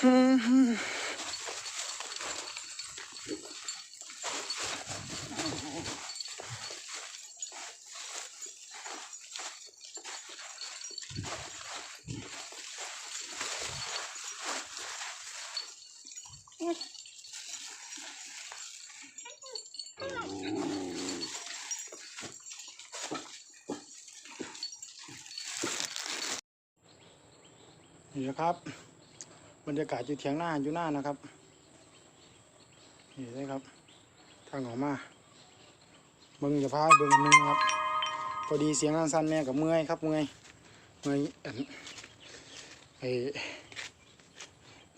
นี่นะครับ บรรยากาศอยู่เถียงหน้าอยู่หน้านะครับนี่เลยครับทางออกมาเบิ่งจะพาเบิ่งอันนึงครับพอดีเสียงสั้นๆแม่กับเมื่อยครับเมื่อยเมื่อยอันไอ้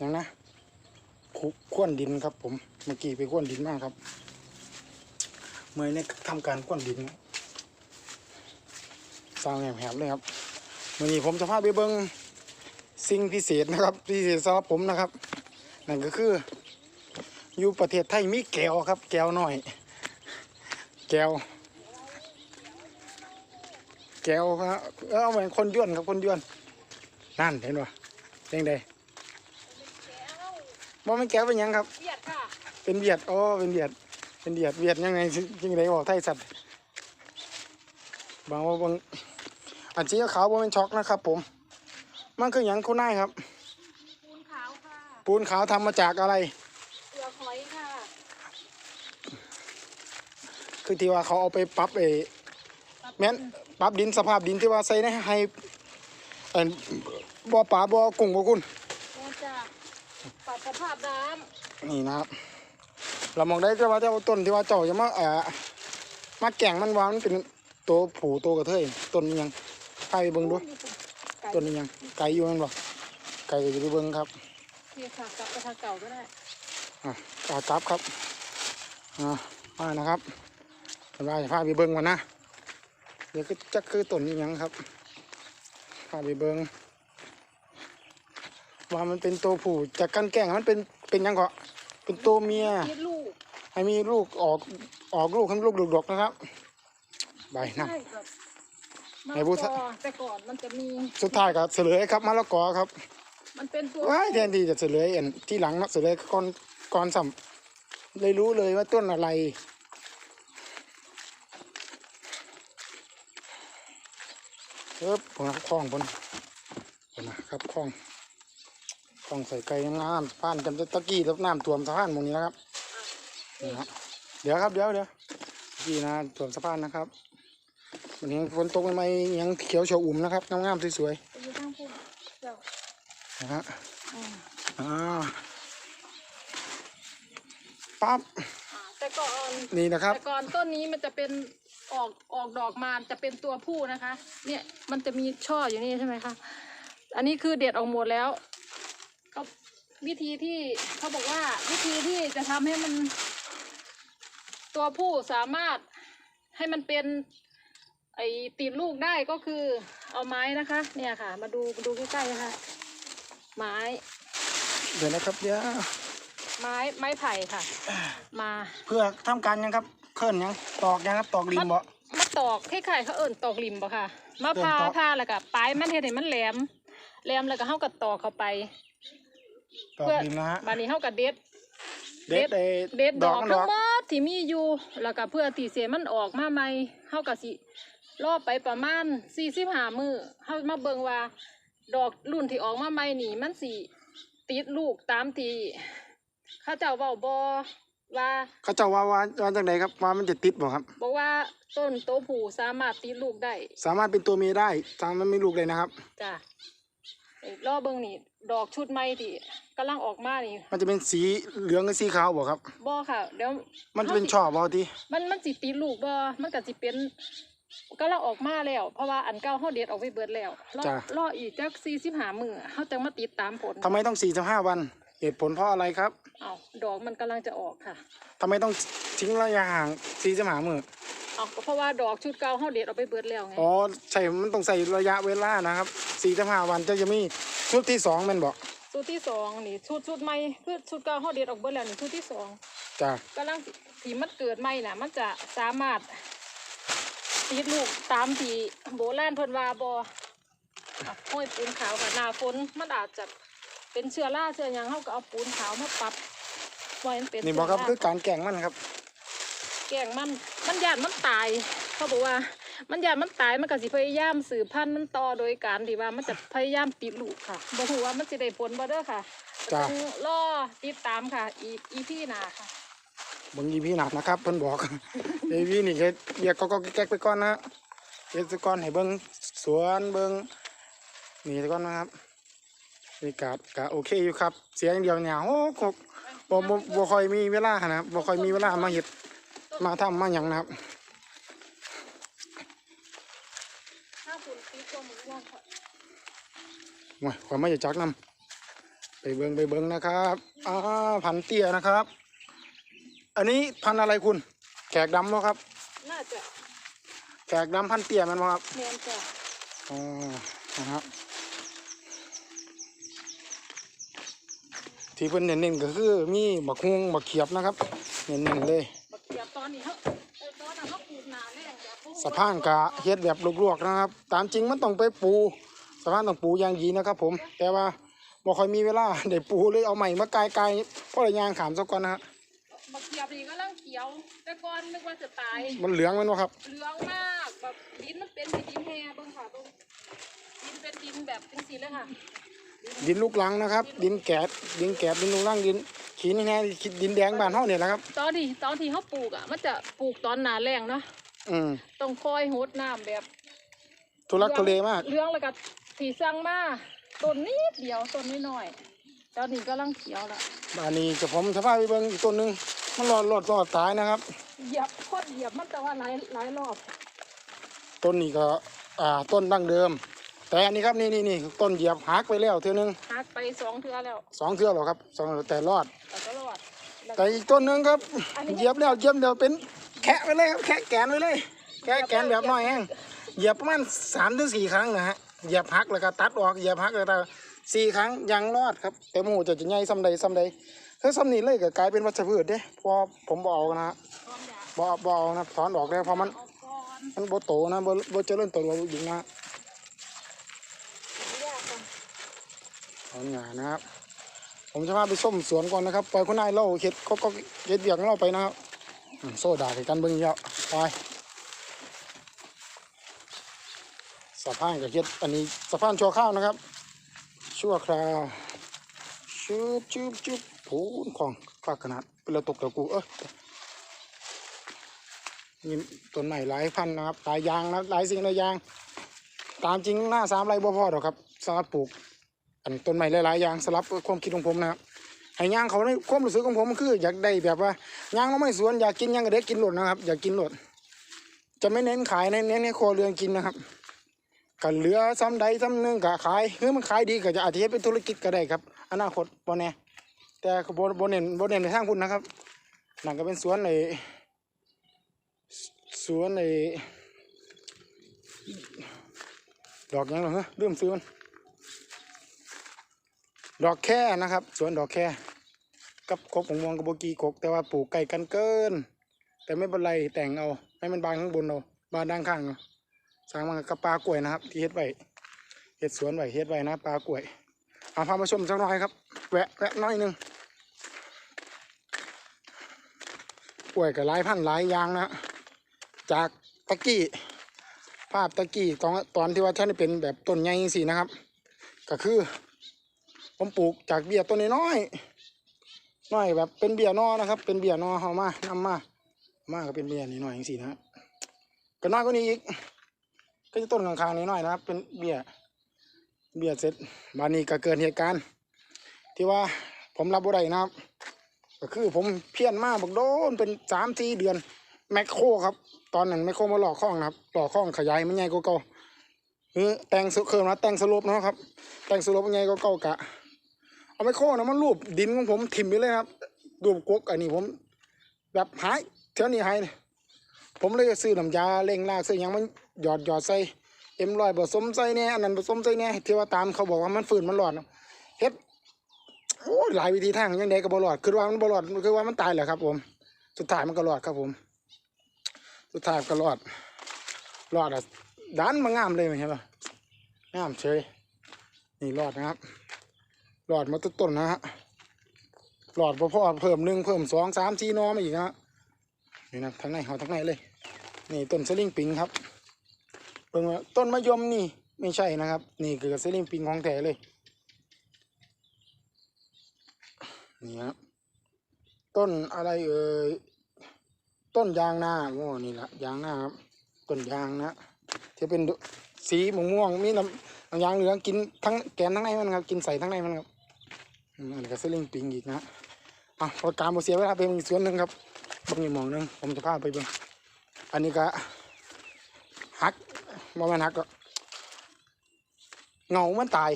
ยังนะคุขวนดินครับ ผมเมื่อกี้ไปขวนดินมากครับ เมื่อยเนี่ยทำการขวนดินสร้างแหบๆเลยครับวันนี้ผมจะพาไปเบิ่ง สิ่งพิเศษนะครับพิเศษสำหรับผมนะครับ นั่นก็คือ อยู่ประเทศไทยมีแก้วครับ แก้วหน่อย แก้ว แก้วครับเออเอาเหมือนคนย้วนครับคนย้วน นั่นเห็นป่ะเด้งใดบ่ไม่นแก้วเป็นหยังครับ เบียดค่ะ เป็นเบียดอ๋อเป็นเบียด เป็นเบียดเบียดยังไงจริงไดบอกไทยสัตว์บางว่าบางอันสีขาวบ่เป็นช็อกนะครับผม มันคือหยังคุณนายครับ ปูนขาวค่ะปูนขาวทำมาจากอะไรเปลือกหอยค่ะคือที่ว่าเขาเอาไปปรับเอแม่นปรับดินสภาพดินที่ว่าใส่ในให้เอ่อบ่อปลาบ่อกุ้งบ่คุณมาจากปรับสภาพน้นี่นะครับ เรามองได้ก็ว่าเจ้าต้นที่ว่าเจ้าจะมาเอ่อมาแก่งมันว่ามันเป็นตัวผูตัวกระเทยต้นนี้ยังพาไปำเบิ่งดูไก่ ต้นนี้ยังไก่อยู่นั่นบ่ไก่ก็จะไปเบิ่งครับเทียค่ะกลับไปทางเก่าก็ได้อะกากลับครับอ่ามานะครับสบายพาไปเบิ่งก่อนนะเดี๋ยวก็จะคือต้นนี้ยังครับพาไปเบิ่งว่ามันเป็นตัวผู้จากกันแกล้งมันเป็นเป็นหยังก็เป็นตัวเมียมีลูกให้มีลูกออกออกลูกให้ลูกดกๆนะครับใบน้ใช่แบบ มะไหนละพูดกอแต่ก่อนมันจะมีำสุดท้ายก็เฉลยครับมะละกอครับมันเป็นตัวว้ายแทนที่จะเฉลยเอ็นที่หลังเนาะเฉลยก่อนก่อนสัมเลยรู้เลยว่าต้นอะไร เอ๊บผมนะครับคล้องบนบนนะครับคล้องคล้องใส่ไก่งามๆผ่านกันตะกี้แล้วน้ำท่วมสะพานหมองนี้นะครับนี่ครับเดี๋ยวครับเดี๋ยวเดี๋ยวพี่นะท่วมสะพานนะครับ วันนี้ฝนตกใหม่ๆยังเขียวเฉาอุ่มนะครับงามๆสวยไปอยู่ข้างพุ่นเจ้าๆนะฮะอืมอ่าปั๊บอ่าแต่ก่อนนี่นะครับแต่ก่อนต้นนี้มันจะเป็นออกออกดอกมาจะเป็นตัวผู้นะคะ เนี่ยมันจะมีช่ออยู่นี่ใช่ไหมคะอันนี้คือเด็ดออกหมดแล้วก็วิธีที่เขาบอกว่าวิธีที่จะทำให้มัน ตัวผู้สามารถให้มันเป็น ไอติดลูกได้ก็คือเอาไม้นะคะ เนี่ยค่ะ มาดูมาดูใกล้ๆนะคะไม้ เดี๋ยวนะครับเดี๋ยวไม้ไม้ไผ่ค่ะ มาเพื่อทำการยังครับเคลื่อนยังตอกยังครับตอกริมบ่มาตอกคล้ายๆเขาเอิ่นตอกริมบ่ค่ะมาเอิ่นพาตอกพาแล้วก็ปลายมันเฮ็ดให้มันแหลมแหลมแล้วก็เฮาก็ตอกเข้าไปตอกริมนะฮะบัดนี้เฮาก็เด็ดเด็ดไอ้เด็ดดอกมันทั้งหมดที่มีอยู่แล้วก็เพื่อที่เสียมันออกมาใหม่เฮาก็สิ รอไปประมาณ45มื้อเฮามาเบิ่งว่า ดอกรุ่นที่ออกมาใหม่นี่มันสิติดลูกตามที่เขาเจ้าเว้าบ่ว่า เขาเจะว่าว่าว่าจังไดครับว่ามันจะติดบ่ครับ บอกว่าต้นโตผู้สามารถติดลูกได้สามารถเป็นตัวเมียได้สามารถมีลูกเลยนะครับ จ้ะไอ้ล่อเบิงนี่ ดอกชุดใหม่ที่กำลังออกมานี่มันจะเป็นสีเหลืองกับสีขาวบ่ครับ บ่ค่ะ เดี๋ยวมันจะเป็นราสิช่อบ่ที่มันมันสิติดลูกบ่มันก็สิเป็น กำลังออกมาแล้ว เพราะว่าอันเก่าเฮาเด็ดออกไปเบิดแล้วรอรออีกจัก45มื้อเฮาจังมาติดตามผลทำไมต้อง 45 วัน เหตุผลเพราะอะไรครับเอ้าดอกมันกำลังจะออกค่ะ ทำไมต้องทิ้งระยะห่าง45มื้อเอ้าก็เพราะว่าดอกชุดเก่าเฮาเด็ดออกไปเบิดแล้วไงอ๋อใช่มันต้องใส่ระยะเวลานะครับ45วันจะจะมีชุดที่สองแม่นบ่ชุดที่สองนี่ชุดชุดใหม่คือชุดเก่าเฮาเด็ดออกเบิดแล้วนี่ชุดที่สอง จ้ะกำลังสิที่มันเกิดใหม่น่ะ มันจะสามารถ ติดลูกตามที่โบราณเพิ่นว่าบ่อะห้อยปูนขาวค่ะหน้าฝนมันอาจจะเป็นเชื้อราเชื้อหยังเขาก็เอาปูนขาวมาปรับปล่อยมันเป็นนี่บอกครับเชื้คือราการแกล้งมันครับ แกงมันมันยานมันตายเขาบอกว่ามันยานมันตายมันก็สิพยายามสืบพันธุ์มันต่อโดยการที่ว่ามันจะพยายามปิดลูกค่ะบ่ฮู้ว่ามันสิได้ผลบ่เด้อค่ะจ้ะต้องรอติดตามค่ะอีอีพี่นาค่ะ เบิ่งอีพี่หนักนะครับเพิ่นบอกอีพี่นี่เฮ็ดเรียกก็ก็แก๊กไปก่อนนะเฮ็ดซะก่อนให้เบิ่งสวนเบิ่งนี่ซะก่อนนะครับนี่กะกะโอเคอยู่ครับ เสียอย่างเดียวเนี่ยโอ้กกบ่บ่บ่ค่อยมีเวลานะครับบ่ค่อยมีเวลามาเฮ็ดมาทำมาหยังนะครับถ้าฝุ่นติดตัวมือว่างค่ะโอ้ยความไม่อยากจักนำไปเบิ่งไปเบิ่งนะครับอ่าพันเตี้ยนะครับ อันนี้พันธุ์อะไรคุณ แขกดำเนาะครับ น่าจะแขกดำพันเตี้ยแมันบ่ครับแมนจ้ะอ๋อนะครับ ที่เพิ่นเน้นๆก็คือมีบักฮวงบักเขียบนะครับ เน้นๆเลย บักเขียบตอนนี้เขาเออตอนนั้นเขาปลูกหนาแรงแบบสะพานกะเฮ็ดแบบลวกๆนะครับ ตามจริงมันต้องไปปูสะพานต้องปูอย่างดีนะครับ ผม แต่ว่าบ่ค่อยมีเวลาได้ปูเลยเอาใหม่มาไกลๆเพราะระยางขามซะก่อนนะฮะ ขียว แต่ก่อนนึกว่าจะตาย มันเหลืองแมันบ่ครับ เหลืองมากแบบดินมันเป็นดินแห่เบิ่งค่ะเบิ่งดินเป็นดินแบบเป็นสีเลยค่ะ ดินลูกลังนะครับ ดินแกดดินแกดดินลูกลังดินขีนี่แน่ดินแดงบ้านเฮาเนี่ยแหละครับ ตอนที่ตอนที่เขาปลูกอะ มันจะปลูกตอนหนาแรงเนาะอืมต้องคอยหดน้ำแบบทุลักทุเลมากเหลืองแล้วก็สีสั่งมาต้นนิดเดียวต้นน้อยๆตอนนี้ก็ร่างเขียวละบ้านนี้จะผมสภาพไปเบิ่งอีกต้นหนึง มันรอดรอดรอดตายนะครับ เหยียบโคตรเหยียบมันแต่ว่าหลายหลายรอบต้นนี้ก็อ่าต้นดั้งเดิม แต่อันนี้ครับนี่นี่นี่ต้นเหยียบหักไปแล้วเทื่อนึงหักไปสองเทือแล้วสองเทื่อแล้วครับสองเทื่อแต่รอด แต่ก็รอดแล้วแต่อีกต้นหนึงครับเหยียบแล้วเหยียบเดียวเป็นแคะไปเลยครับแคะแกนไปเลยแคะแกนแบบน้อยแห้งเหยียบประมาณสามถึงสี่ครั้งนะฮะเหยียบหักแล้วก็ตัดออกเหยียบหักแล้วก็ สี่ครั้งยังรอดครับ แต่หมูจะจะใหญ่ซ้ำใดซ้ำใดถ้าซ้ำนี้เลยก็กลายเป็นวัชพืชเด้เพอผมบอกนะฮะพร้อมอกบอกนะถอนออกแล้วเพราะมัน มันโบโตนะโบโบเจริญโตวอยู่นะถอนหงานะครับ ผมจะพาไปส้มสวนก่อนนะครับปล่อยคุณนายเล่าเข็ดก็ก็เข็ดเบียกของเราไปนะครับอืมโซ่ด่ากันเบิ่งเยอะไปสะพานกับเข็ดอันนี้สะพานชั่วข้าวนะครับ ชั่วคราวชุบชุบชุบผูนของฝากขนาดเป็นระตกตะกูเออนี่ต้นใหม่หลายพันนะครับ หลายยางนะหลายสิ่งหลายยาง ตามจริงหน้าสามไรบ่พอหรอกครับสำหรับปลูกอันต้นไม้หลายๆอย่างสลับความคิดของผมนะครับให้ย่างเขาในความรู้สึกของผมคืออยากได้แบบว่าย่างเราไม่สวนอยากกินย่างก็เด็กกินหลดนะครับ อยากกินหลด จะไม่เน้นขายเน้นเน้นให้ครัวเรือนกินนะครับ กันเหลือซ้ำใดซ้ำหนึ่งก็ขายเฮ้ยมันขายดีก็จะอาจจะเฮ็ดเป็นธุรกิจก็ได้ครับ อนาคตบ่แน่แต่บ่บ่เน้นบ่เน้นในทางพุ่นนะครับนั่นก็เป็นสวนในสวนในดอกยังหรอฮะลืมซื้อมันดอกแค่นะครับ สวนดอกแค่กับครบของมวงกับโบกีกก แต่ว่าปลูกไก่กันเกิน แต่ไม่เป็นไรแต่งเอาให้มันบานข้างบนเอาบานด้านข้างเอา สร้างมันกับปลากล้วยนะครับ ที่เฮ็ดไว้เฮ็ดสวนไว้เฮ็ดไว้นะปลากล้วยเอาพามาชมสักหน่อยครับ แวะแวะน้อยนึงกล้วยกับหลายพันธุ์หลายยางนะจากตะกี้ภาพตะกี้ตอนตอนที่ว่าท่านเป็นแบบต้นใหญ่สินะครับ ก็คือ ผมปลูกจากเบียร์ต้นน้อยน้อยแบบเป็นเบียร์นอนะครับ เป็นเบียร์นอเอามานำมา มาก็เป็นเบียร์นี่หน่อยอย่างสี่นะฮะก็น้อยกว่านี้อีก ก็จะต้นข้างๆนี้หน่อยนะครับเป็นเบียเบียเสร็จบานนี้ก็เกิดเหตุการณ์ ที่ว่าผมรับบ่ได้นะครับ ก็คือผมเพี้ยนมากบอกโดนเป็นสามสี่เดือนแมคโครครับ ตอนนั้นแมคโครมาหลอกข้องนะครับหลอกข้องขยายมันใหญ่กว่าเก่าเออแตงสุเครื่องนะแตงสลบนะครับ แตงสลบยังไงก็เก่ากะ เอาไปโค่นะมันรูปดินของผมถิ่มไปเลยครับรูปกกอันนี้ผม แบบหายเท่านี้หายเลย ผมเลยซื้อน้ำยาเล่งรากซื้อยังมันหยอดหยอดใส่เอ็มลอยผสมใส่เนี่ยอันนั้นผสมใส่เนี่ยที่ว่าตามเขาบอกว่ามันฝืนมันหลอดเฮ็ดโอ้หลายวิธีทางยังไงก็บหลอดคือว่ามันบหลอดคือว่ามันตายแหละครับ ผม สุดท้ายมันก็รอดครับผม สุดท้ายก็รอดรอดอะดันมางามเลยเห็นปะงามเฉยนี่รอดนะครับหลอดมาต้นต้นนะฮะหลอดพอพอเพิ่มหนึ่งเพิ่มสองสามสี่นอมาอีกนะฮะ นี่นะทั้งในเขาทั้งในเลย นี่ต้นสลิงปิงครับเบิ่งว่าต้นมะยมนี่ไม่ใช่นะครับ นี่คือสลิงปิงของแท้เลยนี่ครับต้นอะไรเอ่ยต้นยางนาโอ้นี่ละยางนาครับต้นยางนะที่เป็นสีม่วงๆมีน้ำน้ำยางเหลืองกินทั้งแกนทั้งในมันครับ กินใส่ทั้งในมันครับอันนี้ก็สลิงปิงอีกนะอะประการบเสียเวลาไปเบิ่งอีกสวนหนึ่งครับ บิ่งอีกหมองนึงผมจะพาไปเบิ่งอันนี้ก็หักบ่แม่นหักก็เงามันตาย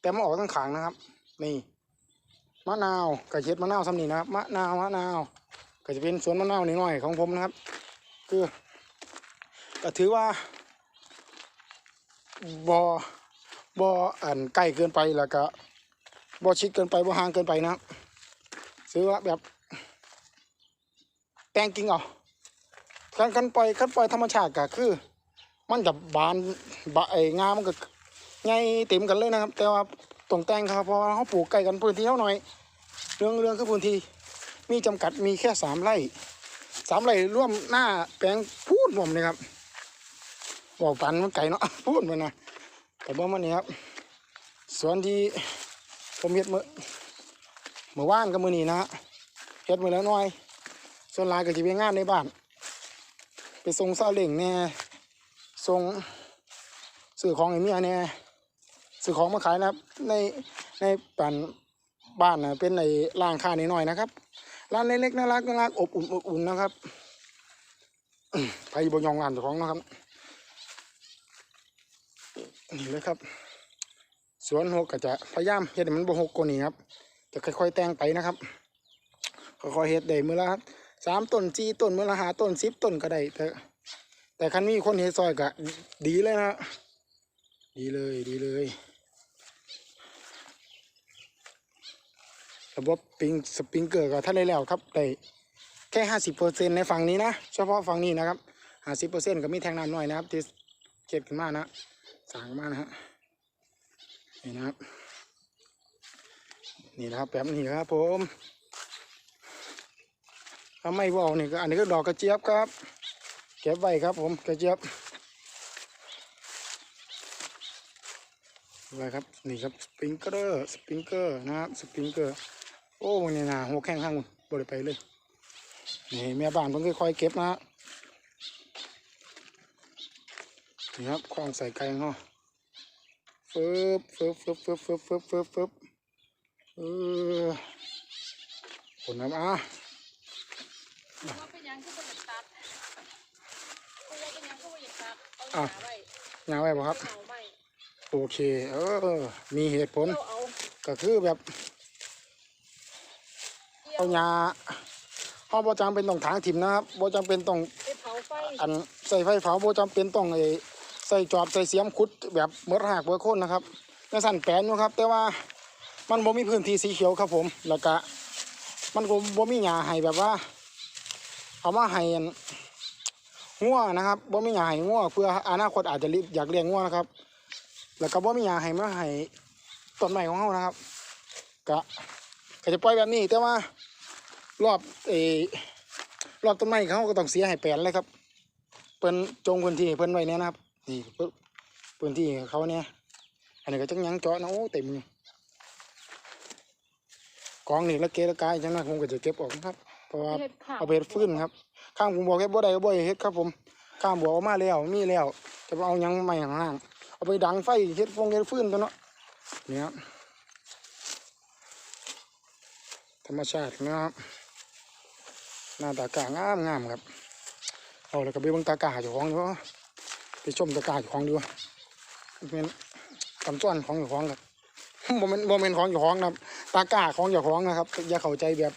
แต่มันออกทั้งขางนะครับ นี่มะนาวกระเช็ดมะนาวซ้ำนี่นะครับมะนาวมะนาวก็จะเป็นสวนมะนาวนิดหน่อยของผมนะครับ คือก็ถือว่าบอบออันใกล้เกินไปแล้วก็บอชิดเกินไปบอห่างเกินไปนะครับซื้อว่าแบบ แตงกิ่งเอาการกันปล่อยกันปล่อยธรรมชาติก็คือ มันจะบานบะไองามันก็ไงเต็มกันเลยนะครับ แต่ว่าตรงแต่งครับเพราะเขาปลูกใกล้กันพื้นที่เท่าหน่อย เรื่องเรื่องคือพื้นที่มีจำกัดมีแค่สามไร่สามไร่ร่วมหน้าแปลงพูดผมนี่ครับบอกปันมันไก่เนาะพูดมันนะแต่บ่มันนี่ครับส่วนที่ผมเฮ็ดเมื่อเมื่อว่านกับมือนี้นะฮะเฮ็ดมือแล้วน่อย ส่วนลายก็จะเป็นงานในบ้าน ไปส่งซาเหล้งแหน่ส่งซื้อของไอ้เมียแหน่ซื้อของมาขายนะครับ ในในปันบ้านนะเป็นในร้านค้าน้อยๆนะครับร้านเล็กๆน่ารักน่ารักอบอุ่นอบอุ่นนะครับไปบยองร้านเจ้าของนะครับนี่เลยครับ สวนหกก็จะพยายามเฮ็ดให้มันบ่หกกว่านี้ครับจะค่อยๆแต่งไปนะครับค่อยๆเฮ็ดได้มือละครับ สามต้นจีต้นเมือละหาต้นสิบต้นก็ได้แต่แต่คันมีคนเฮซอยก็ดีเลยนะดีเลยดีเลย ระบบปิงสปริงเกอร์ก็ท่านได้แล้วครับได้แค่ห้าสิบเปอร์เซ็นในฝั่งนี้นะ เฉพาะฝั่งนี้นะครับห้าสิบเปอร์เซ็นก็มีแทงน้ำน้อยนะครับที่เก็บขึ้นมานะสร้างมานะฮะนี่นะครับ นี่นะครับแบบนี้ครับผม ถ้าไม่ว่าวนี่ก็อันนี้ก็ดอกกระเจี๊ยบครับ เก็บไว้ครับ ผมกระเจี๊ยบไว้ครับนี่ครับสปริงเกอร์สปริงเกอร์นะครับสปริงเกอร์โอ้มันนี่นะหัวแข้งข้างบนบริไปเลยนี่แม่บ้านเพิ่งค่อยๆเก็บนะฮะนี่ครับคล้องใส่ไก่เขาฟึบฟึบฟึบฟึบฟึบฟึบฟึบฟึบเออผลน้ำอะ ว่าเป็นหยังก็เป็นตัดเพราะว่าเป็นหยังก็เป็นตัดเอาหนาไว้ยาวไว้บ่ครับเอาไว้โอเค เออ มีเหตุผลเราเอาก็คือแบบเกี่ยวเอาหญ้าเขาบ่จำเป็นต้องถางถิ่มนะครับบ่จำเป็นต้องไปเผาไฟอันใส่ไฟเผาโบจำเป็นต้องไอ้ใส่จอบใส่เสียมขุดแบบเมื่อหากเมื่อโค่นนะครับในสั่นแปลนอยู่ครับ แต่ว่ามันบ่มีพื้นที่สีเขียวครับผม แล้วก็มันก็บ่มีหญ้าให้แบบว่า เอามาให้อัน งัวนะครับบ่มีหญ้าให้งัวเพื่ออนาคตอาจจะรีบอยากเลี้ยงงัวนะครับ แล้วก็บ่มีหญ้าให้มาให้ต้นไม้ของเฮานะครับก็ก็จะปล่อยแบบนี้แต่ว่ารอบเอรอบต้นไม้เขาก็ต้องเสียให้แปลนเลยครับเพิ่นจงพื้นที่เพิ่นไว้เนี่ยนะครับนี่เพิ่นพื้นที่เขาเนี่ยอันนี้ก็จังยังเจาะนะโอ้เต็มกองนี่ละเกละกายจังนั้นผมก็จะเก็บออกนะครับ เพราะว่าเฮ็ดข้าวเอาไปเฮ็ดฟื้นครับ ข้างผมบอกเฮ็ดบ่ได้ก็บ่ให้เฮ็ดครับ ผมข้างบอกเอามาแล้วมีแล้วจะไปเอาหยังใหม่ข้างล่างเอาไปดังไฟเฮ็ดฟงเฮ็ดฟื้นตัวเนาะเนี่ยครับธรรมชาตินะครับหน้าตากางามงามครับเอาแล้วก็ไปเบิ่งตากาเจ้าของดีกว่าไปชมตากาเจ้าของดีกว่าเป็นคำจ้อนของเจ้าของครับ โมเมนโมเมนของเจ้าของนะครับ ตากาของเจ้าของนะครับอย่าเข้าใจแบบ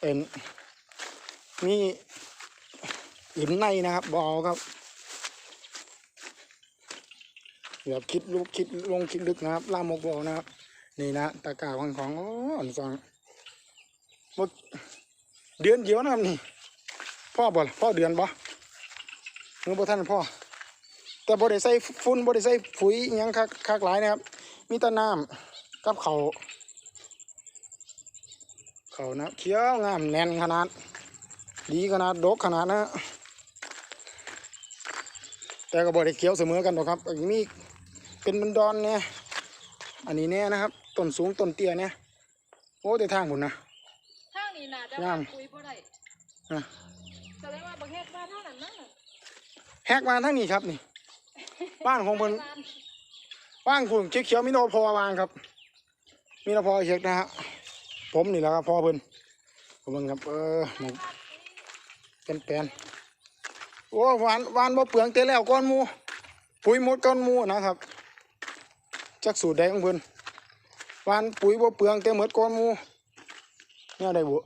เป็นมีอื่นในนะครับบอาครับแบบคิดลุกคิดลงคิดลึกนะครับล่ามกบอกนะครับ นี่นะตากาของของอ้อันฟังบ่เดือนเดียวนะครับนี่พ่อบ่ล่ะพ่อเดือนบ่เงินบ่ท่านพ่อแต่บ่ได้ใส่ฝุ่นบ่ได้ใส่ปุ๋ยยังคักคักหลายนะครับ มีแต่น้ำกับเขา เขาวนะเคี้ยวงามแน่นขนาด ดีขนาดดกขนาดนะ แต่ก็บ่ได้เคี้ยวเสมอกันหรอกครับอันนี้เป็นบันดอนเนี่ยอันนี้เนี่ยนะครับต้นสูงต้นเตี้ยเนี่ยโอ้แต่ทางผมนะทางนี้น่าจะงามคุยบ่ได้นะแสดงว่าประเทศบ้านเท่านั้นนั่นน่ะแฮกมาทั้งนี้ครับนี่ บ้านของเพิ่นบ้านคุณเขียวๆมีนพอวางครับมีนพอเช็คนะฮะ ผมนี่แหละครับพ่อเพิ่นผมเบิ่งครับเออหมองเป็นแปลนโอ้หวานหวานบ่เปลืองเตะแล้วก้อนหมูปุ๋ยมดก้อนหมูนะครับจักสูตรใดของเพิ่นหวานปุ๋ยบ่เปลืองเตะหมดก้อนหมูเนี่ยได้บ่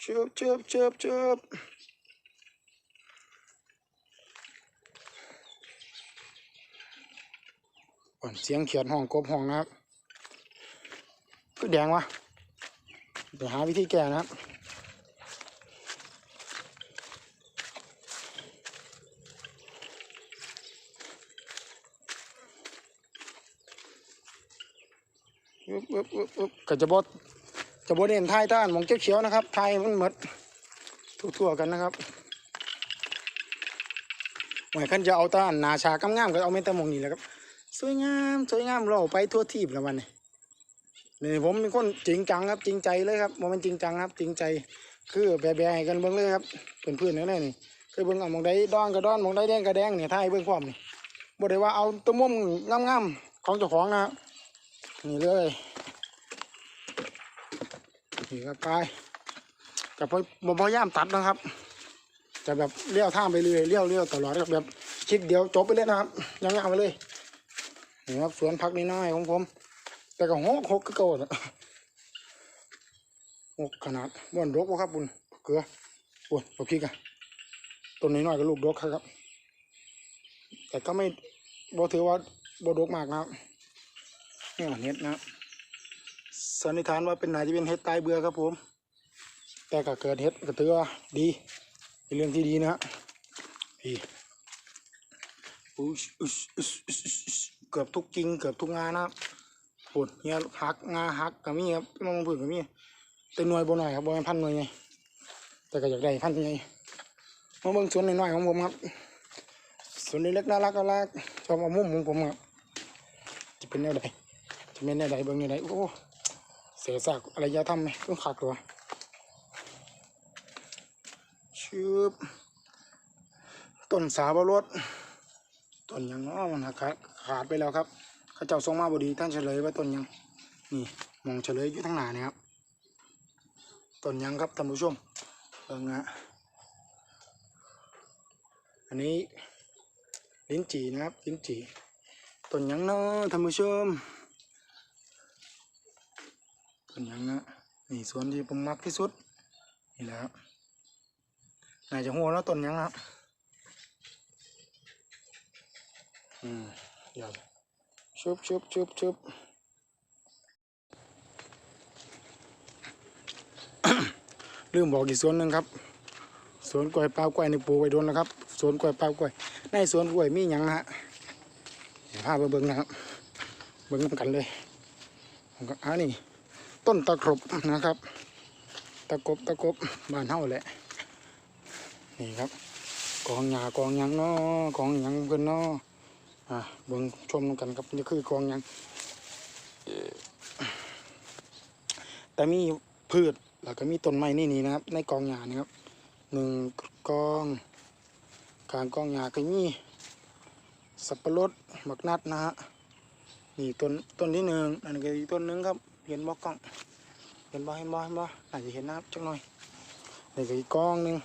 เชิบเชิบเชิบเชิบเสียงเขียนห้องกบห้องนะครับ แดงวะเดี๋ยวหาวิธีแก้นะครับอึ๊บอึ๊บอึ๊บอึ๊บก็จะบดจะบดเด่นทายต้านมองเขียวๆนะครับทายมันหมดทั่วๆกันนะครับหมายคันจะเอาต้านนาชากำงามก็เอาเม็ดตะมงนี่แหละครับ สวยงาม สวยงามเราไปทั่วทีบแล้ววันนี้ นี่ผมเป็นคนจริงจังครับจริงใจเลยครับโมเป็นจริงจังครับ จริงใจ คือแบะๆให้กันเบิ้งเลยครับเพื่อนเพื่อนๆนั่นแหละนี่เคยเบิ้งเอามองใดดอนก็ดอนมองใดแดงก็แดงเนี่ถ้าให้เบิ้งความนี่บ่ได้ว่าเอาตัวมุมงามๆของเจ้าของนะครับนี่เลยนี่ก็ไปกับพอพยายามตัดนะครับจะแบบเลี้ยวท่าไปเรื่อยเลี้ยวเลี้ยวตลอดกับแบบคลิปเดียวจบไปเลยนะครับยังเอาไปเลยนี่ครับสวนผักน้อยๆของผม แต่ก็หกหกก็เก่าอะหกขนาดบ้านรกวะครับบุญเกลือบุญปลาพริกอะต้นน้อยๆก็ลูกดกครับ แต่ก็ไม่บ่ถือว่าบ่ดกมากนะครับนี่เห็ดนะครับสันนิษฐานว่าเป็นนายจะเป็นเห็ดตายเบื่อครับผม แต่ก็เกิดเห็ดก็ถือว่าดีเป็นเรื่องที่ดีนะฮะพี่อุ๊ยอุ๊ยอุ๊ยอุ๊ยเกือบทุกจริงเกือบทุกงานนะครับ ปวดเฮียหักงาหักก็มีครับมองผืนก็มีแต่หน่วยบ่หน่อยครับบ่แม่นพันหน่วยไงแต่ก็อยากได้พันไงมาเบิ่งสวนน้อยๆของผมครับสวนเล็กน่ารักน่ารักชอบเอามุมของผมครับจะเป็นแนวใดจะเป็นแนวใดเบิ่งแนวใดโอ้เสียสากอะไรอยาทำไหมต้องขาดตัวชืบต้นสาบรสต้นยังเนาะมันขาดขาดไปแล้วครับ เขาเจ้าทรงมาบดีท่านเฉลยว่าต้นยังนี่มองเฉลยอยู่ทั้งหนานี่ครับต้นยังครับท่านผู้ชมเบิ่งนะอันนี้ลิ้นจีนะครับลิ้นจีต้นยังเนาะท่านผู้ชมต้นยังนะนี่สวนที่ผมมักที่สุดนี่แหละครับน่าจะหัวแล้วต้นยังนะครับอืมเดี๋ยว ชุบชุบชุบชุบลืมบอกอีกสวนหนึ่งครับ สวนกล้วยเปล่ากล้วยในปูไว้โดนแล้วครับ สวนกล้วยเปล่ากล้วย ในสวนกล้วยมีหยังนะฮะเดี๋ยวพาไปเบิ่งนะครับ เบิ่งกันเลยอันนี้ต้นตะครบนะครับ ตะกบตะกบบ้านเฮาแหละ นี่ครับ กองหญ้ากองหยังเนาะกองหยังเพิ่นเนาะ อะเบิ่งชมกันครับนี่คือกองหยังแต่มีพืชแล้วก็มีต้นไม้นี่นี่นะครับ ในกองหญ้านะครับหนึ่งกองกลางกองหญ้าก็มีสับปะรดมักนัดนะฮะนี่ต้นต้นที่หนึ่งอันนี้ก็อีกต้นหนึ่งครับเห็นบ่กล้องเห็นบ่เห็นบ่เห็นบ่อาจจะเห็นนะครับจักหน่อยนี่ก็อีกกองหนึ่ง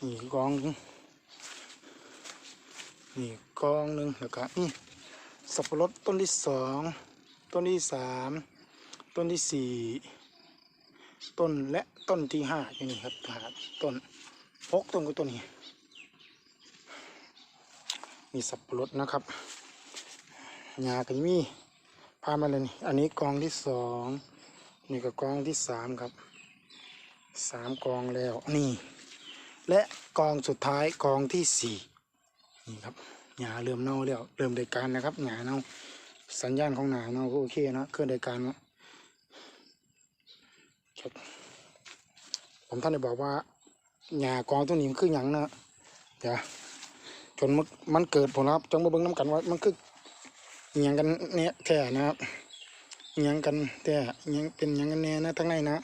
นี่อีกอง นี่กองหนึ่งแล้วก็นี่สับปะรดต้นที่สองต้นที่สามต้นที่สี่ต้นและต้นที่ห้าอย่างนี้ครับหาต้นหกต้นก็ต้นนี้นี่สับปะรดนะครับหญ้าก็มีพามาเลยนี่อันนี้กองที่สองนี่ก็กองที่สามครับสามกองแล้วนี่ และกองสุดท้ายกองที่สี่ นี่ครับหญ้าเริ่มเน่าแล้วเริ่มได้การนะครับหญ้าเน่าสัญญาณของหญ้าเน่าก็โอเคนะเคลื่อนได้การแล้วครับผมท่านได้บอกว่าหญ้ากองตัวนี้มันคือหยังนะเดี๋ยวจนมันมันเกิดผลลัพธ์จงมาเบิ่งน้ำกันว่ามันคือหยังกันเนี่ยแท้นะครับหยังกันแท้หยังเป็นหยังกันแน่นะทั้งในนะ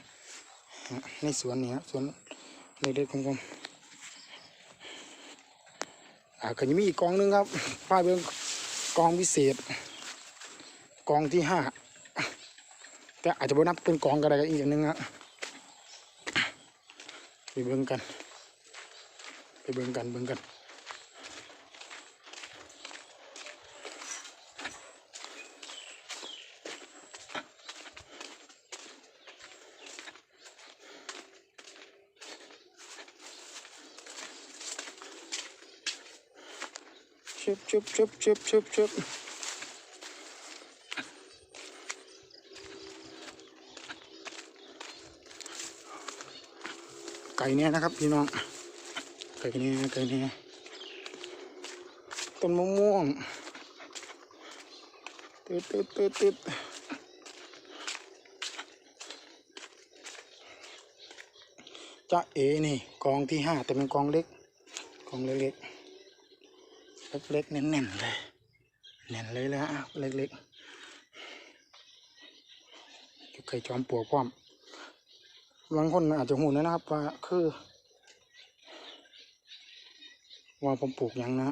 ในสวนนี่ฮะสวนเล็กๆของผม อ่าก็ยังมีอีกกองหนึงครับป้ายเบิ้งกองพิเศษ กองที่ห้าแต่อาจจะบ่นับเป็นกองก็ได้ก็อีกอย่างหนึงฮะไปเบิ้งกัน ไปเบิ้งกันเบิ้งกัน บชึบชึบชึบชึบชึบไก่เนี่ยนะครับพี่น้อง ไก่เนี่ยไก่เนี่ยต้นมะม่วงตึ๊ดตึ๊ดตึ๊ดตึ๊ดจะเอนี่กองที่ห้าแต่เป็นกองเล็ก กองเล็ก เล็กๆเน้นๆเลยแน่นเลยแล้วเล็กๆอยู่ไก่จอมปลวกพร้อมบางคนอาจจะหูนะครับว่าคือ ว่าผมปลูกยังนะ